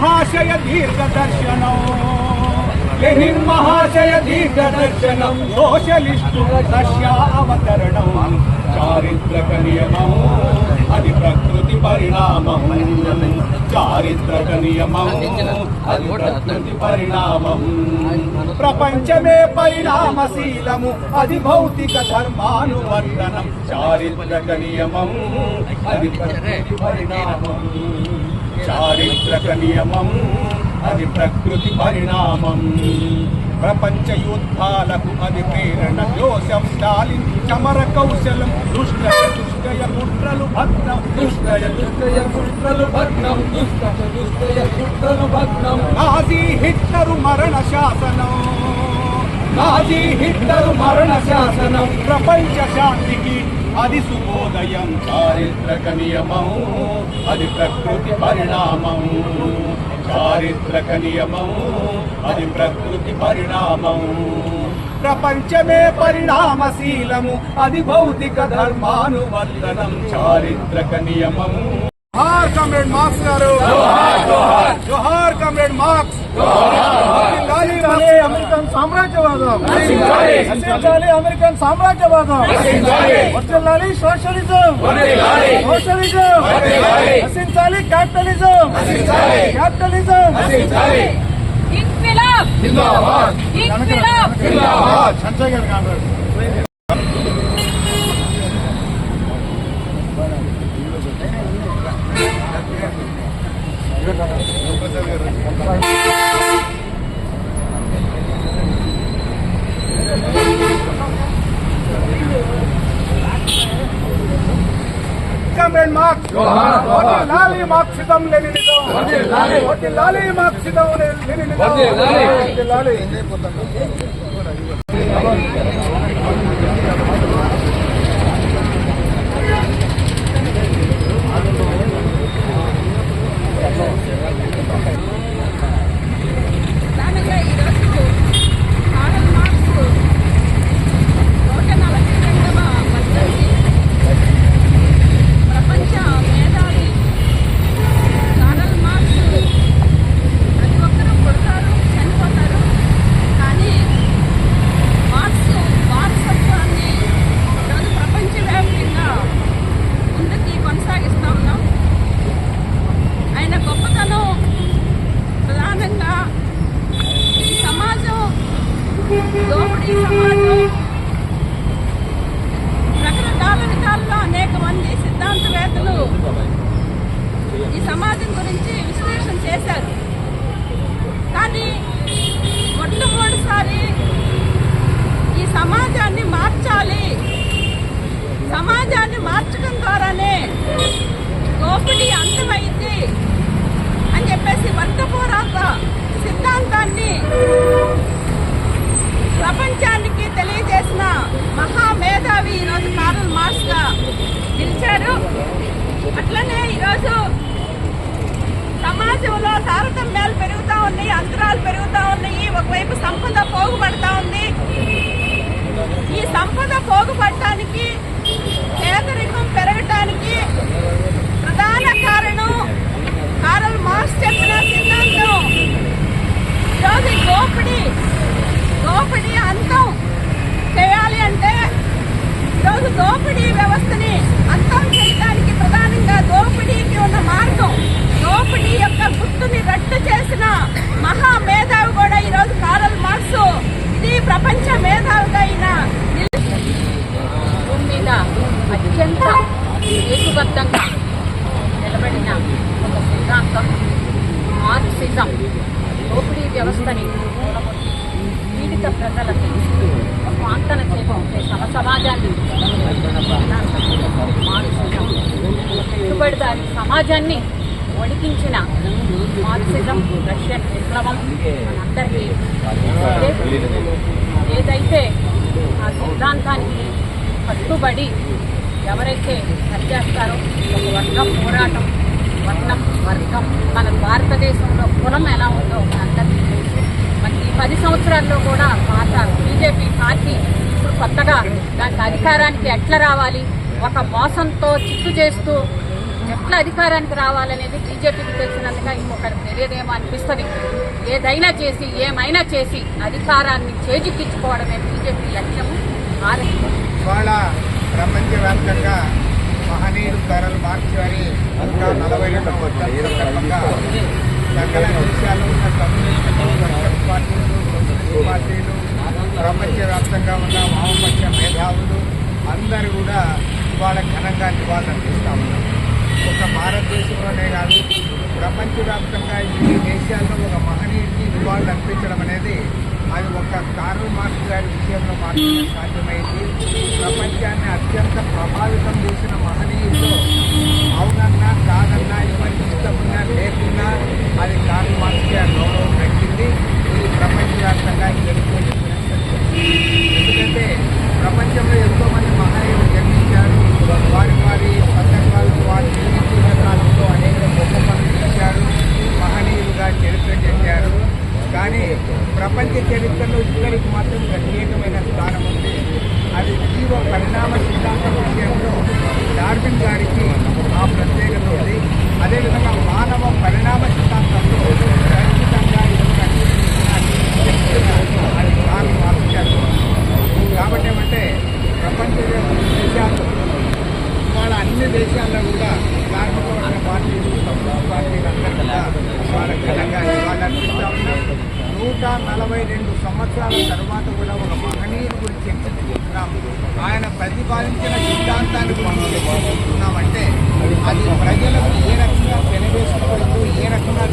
మహాశయ దీర్ఘదర్శనం. లెనిన్ మహాశయ దీర్ఘదర్శనం. Socialist Russia చారిత్రక నియమం. అది ప్రకృతి పరిణామం. చారిత్రక నియమం. అది ప్రకృతి పరిణామం. ప్రపంచమే పరిణామశీలము. అది భౌతిక ధర్మానువర్తనం. చారిత్రక నియమం. అది ప్రకృతి పరిణామం. చారిత్రక నియమం అది ప్రకృతి పరిణామం. ప్రపంచ యుద్ధాలకు అది ప్రేరణ. జోసెఫ్ స్టాలిన్ చమర కౌశలం దుష్టయ దుష్టయ కుట్రలు భగ్నం. దుష్టయ దుష్టయ కుట్రలు భగ్నం. దుష్టయ దుష్టయ కుట్రలు భగ్నం. నాజీ హిట్లరు మరణ శాసనం. నాజీ హిట్లరు మరణ శాసనం. ప్రపంచ శాంతికి అది శుభోదయం. చారిత్రక నియమం అది ప్రకృతి పరిణామం. చారిత్రక నియమం అది ప్రకృతి పరిణామం. ప్రపంచమే పరిణామశీలము అది భౌతిక ధర్మానువర్తనం. చారిత్రక నియమం. జోహార్ కామ్రేడ్ మార్క్స్ గారు. ಕಾಮ್ರೇಡ್ ಮಾರ್ಕ್ಸ್ ಅಮೆರಿಕನ್ ಸಾಮ್ರಾಜ್ಯವಾದ ಅಮೆರಿಕನ್ ಸಾಮ್ರಾಜ್ಯವಾದ ಒಟ್ಟಲ್ಲಾಲಿ ಸೋಷಲಿಸಂ ಸೋಷಲಿಸಂ ಹಸಿನ್ಸಾಲಿ ಕ್ಯಾಪಿಟಲಿಸಂ ಕ್ಯಾಪಿಟಲಿಸಂ ಚಂದ್ರಗರ್ ಕಾಮ್ರೇಡ್ Gracias. ఇన్క్విలాబ్ ఇన్క్విలాబ్ సంజయ్ గారు కామ్రేడ్ కామ్రేడ్ మార్క్స్ లాలి లెనినిజం లాలి మార్క్సిజం లెనినిజం లాలి ప్రధానంగా ఈరోజు కారల్ మార్క్స్ నూట నలభై రెండవ వర్ధంతి ప్రపంచ మేధావి కారల్ మార్క్స్ ప్రతి ఒక్కరూ పుడతారు చనిపోతారు కానీ మార్క్స్ వారసత్వాన్ని ఈరోజు ప్రపంచవ్యాప్తంగా ముందుకి కొనసాగిస్తా ఉన్నాం ఆయన గొప్పతనం ప్రధానంగా ఈ సమాజం దోపిడీ సమాజం రకరకాల విధాల్లో అనేక మంది సిద్ధాంతవేత్తలు ఈ సమాజం గురించి విశ్లేషణ చేశారు కానీ మొట్టమొదటిసారి ఈ సమాజాన్ని మార్చాలి సమాజాన్ని మార్చడం ద్వారానే దోపిడీ అంతమైంది అని చెప్పేసి వర్గ పోరాట సిద్ధాంతాన్ని ప్రపంచానికి తెలియజేసిన మహామేధావి ఈరోజు కార్ల్ మార్క్స్గా నిలిచారు అట్లనే ఈరోజు సమాజంలో తారతమ్యాలు పెరుగుతా ఉన్నాయి పెరుగుతూ పెరుగుతా ఉన్నాయి. ఒకవైపు సంపద పోగుపడతా ఉంది. ఈ సంపద పోగుపడటానికి పీడిత ప్రజలకి స్వాంతన చేకూర్చే సమ సమాజాన్ని పెట్టుబడిదారి సమాజాన్ని వణికించిన మార్క్సిజం రష్యన్ విప్లవం అందరికీ ఏదైతే ఆ సిద్ధాంతానికి కట్టుబడి ఎవరైతే పనిచేస్తారో ఒక వర్గం పోరాటం వర్ణం వర్గం. మన భారతదేశంలో కులం ఎలా ఉందో అందరికీ తెలుసు. మరి ఈ పది సంవత్సరాల్లో కూడా పాత బీజేపీ పార్టీ ఇప్పుడు కొత్తగా దానికి అధికారానికి ఎట్లా రావాలి? ఒక మోసంతో చిట్టు చేస్తూ ఎట్లా అధికారానికి రావాలనేది బీజేపీకి తెలిసినందుగా ఇంకొకరికి తెలియదేమో అనిపిస్తుంది. ఏదైనా చేసి ఏమైనా చేసి అధికారాన్ని చేజిక్కించుకోవడమే బీజేపీ లక్ష్యము ఆ ప్రపంచవ్యాప్తంగా మహనీయులు ధరలు మార్చారి నూట నలభై రెండు సందర్భంగా సకల దేశాలు ఉన్న పార్టీలు పార్టీలు ప్రపంచవ్యాప్తంగా ఉన్న వామపక్ష మేధావులు అందరూ కూడా ఇవాళ ఘనంగా నివాళులర్పిస్తా ఉన్నారు. ఒక భారతదేశంలోనే కాదు ప్రపంచవ్యాప్తంగా ఈ దేశాల్లో ఒక మహనీయుడికి నివాళులు అర్పించడం అనేది అది ఒక కార్ల్ మార్క్స్ గారి విషయంలో మాత్రమే సాధ్యమైంది. పరిణామ సిద్ధాంతం విషయంలో డార్విన్ గారికి ఆ ప్రత్యేకత ఉంది అదేవిధంగా మానవ పరిణామ సిద్ధాంతంలో ఖచ్చితంగా అది కార్ల్ మార్క్స్ కాబట్టి ఏమంటే ప్రపంచ దేశాల్లో వాళ్ళ అన్ని దేశాల్లో కూడా కార్మిక వర్గ పార్టీలు కమ్యూనిస్ట్ పార్టీలు అందరూ కూడా వాళ్ళ ఘనంగా ఇవాళ అర్పిస్తా ఉన్నారు నూట నలభై రెండు సంవత్సరాల తర్వాత కూడా ఒక మహనీయుని గురించి చర్చించుకుంటున్నాం ఆయన ప్రతిపాదించిన సిద్ధాంతాన్ని మనం అంటే అది ప్రజలకు ఏ రకంగా వెనవేసుకుపోయిందో ఏ రకంగా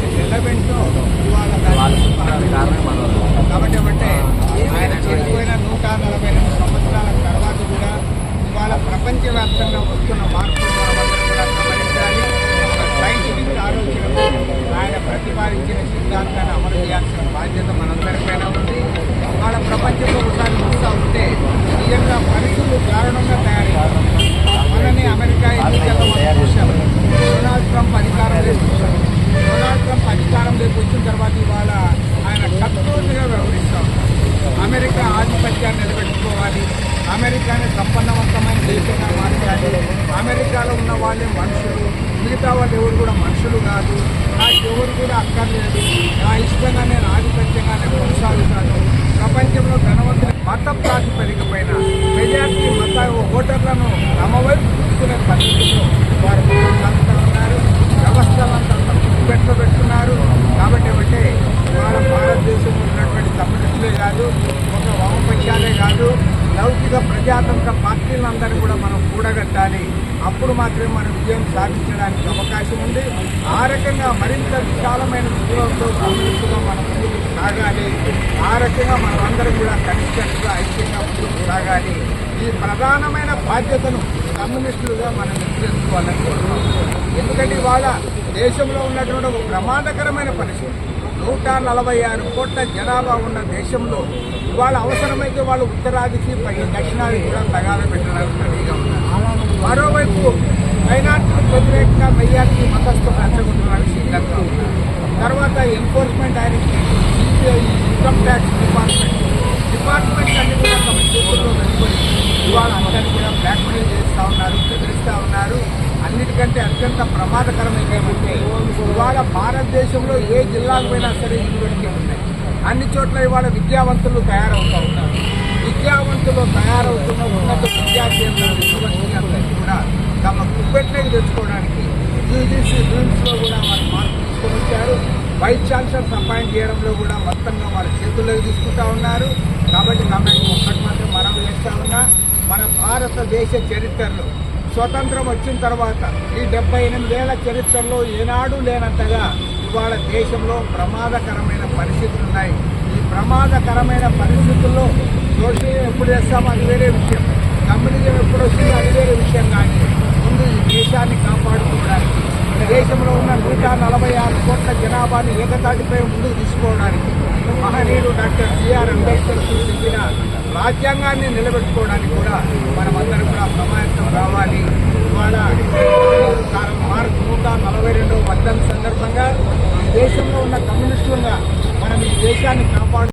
దారుణంగా తయారయ్యారు మనని అమెరికా ఎన్నికల్లో మనం చూసాం డొనాల్డ్ ట్రంప్ అధికారం వచ్చారు డొనాల్డ్ ట్రంప్ అధికారంలోకి వచ్చిన తర్వాత ఇవాళ ఆయన కట్టుగా వ్యవహరిస్తాం అమెరికా ఆధిపత్యాన్ని నిలబెట్టుకోవాలి. అమెరికాని సంపన్నవంతమైన దేశంగా మార్చాలి. అమెరికాలో ఉన్న వాళ్ళే మనుషులు. మిగతా వాళ్ళు ఎవరు కూడా మనుషులు కాదు. నాకు ఎవరు కూడా అక్కర్లేదు. నా ఇష్టంగా నేను ఆధిపత్యంగా నేను కొనసాగుతాను. ప్రపంచంలో ధనవంతులు మత ప్రాతిపదికపైన మెజార్టీ మత ఓటర్లను తమ వైపు చూసుకునే పరిస్థితిలో వారు ముందుకు ఉన్నారు వ్యవస్థలంతా పెట్టబెట్టున్నారు కాబట్టి అంటే ఇవాళ భారతదేశంలో ఉన్నటువంటి కమ్యూనిస్టులే కాదు ఒక వామపక్షాలే కాదు లౌకిక ప్రజాతంత్ర పార్టీలందరినీ కూడా మనం కూడగట్టాలి. అప్పుడు మాత్రమే మనం విజయం సాధించడానికి అవకాశం ఉంది. ఆ రకంగా మరింత విశాలమైన విజయంతో కమ్యూనిస్టుగా మనం సాగాలి. ఆ రకంగా మనం అందరం కూడా కలిసికట్టుగా ఐక్యంగా ముందుకు సాగాలి. ఈ ప్రధానమైన బాధ్యతను కమ్యూనిస్టులుగా మనం నిర్వహించుకోవాలని కోరుకుంటున్నాం ఎందుకంటే ఇవాళ దేశంలో ఉన్నటువంటి ఒక ప్రమాదకరమైన పరిస్థితి. నూట నలభై ఆరు కోట్ల జనాభా ఉన్న దేశంలో ఇవాళ అవసరమైతే వాళ్ళు ఉత్తరాదికి పై దక్షిణాదికి కూడా తగాద పెట్టడానికి రెడీగా ఉన్నారు. మరోవైపు మైనార్టీలకు వ్యతిరేకంగా మెయ్యార్టీ మతస్థు రెచ్చగొట్టడానికి సిద్ధంగా ఉన్నారు. తర్వాత enforcement directorate income tax department department అన్ని కూడా తమ చేతుల్లో వెళ్ళిపోయి ఇవాళ అందరినీ కూడా బ్లాక్మెయిల్ చేస్తూ ఉన్నారు బెదిరిస్తూ ఉన్నారు. అన్నిటికంటే అత్యంత ప్రమాదకరమైన ఏమంటే ఇవాళ భారతదేశంలో ఏ జిల్లాకు పోయినా సరే యూనివర్సిటీ ఉన్నాయి. అన్ని చోట్ల ఇవాళ విద్యావంతులు తయారవుతూ ఉన్నారు. విద్యావంతులు తయారవుతున్న ఉన్నత విద్యా కేంద్రాలు యూనివర్సిటీ కూడా తమ కుప్పెట్లోకి తెచ్చుకోవడానికి యూజీసీ రూమ్స్లో కూడా వారు మార్పు తీసుకొని వచ్చారు వైస్ ఛాన్సలర్స్ అపాయింట్ చేయడంలో కూడా మొత్తంగా వాళ్ళ చేతుల్లోకి తీసుకుంటా ఉన్నారు. కాబట్టి కమిటీ ఒక్కటి మాత్రం మనం చేస్తా ఉన్నా మన భారతదేశ చరిత్రలో స్వతంత్రం వచ్చిన తర్వాత ఈ డెబ్బై ఎనిమిదేళ్ళ చరిత్రలో ఏనాడు లేనంతగా ఇవాళ దేశంలో ప్రమాదకరమైన పరిస్థితులు ఉన్నాయి. ఈ ప్రమాదకరమైన పరిస్థితుల్లో సోషల్ ఎప్పుడు చేస్తామో అది వేరే విషయం. కమ్యూనిజం ఎప్పుడు వస్తుందో అది వేరే విషయం కానీ ముందు ఈ దేశాన్ని కాపాడుకోవడానికి దేశంలో ఉన్న నూట నలభై ఆరు కోట్ల జనాభాని ఏకతాటిపై ముందుకు తీసుకోవడానికి మహనీయుడు డాక్టర్ బిఆర్ అంబేద్కర్ సూచించిన రాజ్యాంగాన్ని నిలబెట్టుకోవడానికి కూడా మనమందరం కూడా సమాయత్తం రావాలి. ఇవాళ మార్క్ నూట నలభై రెండవ వర్ధన్ సందర్భంగా దేశంలో ఉన్న కమ్యూనిస్టులుగా మనం ఈ దేశాన్ని కాపాడు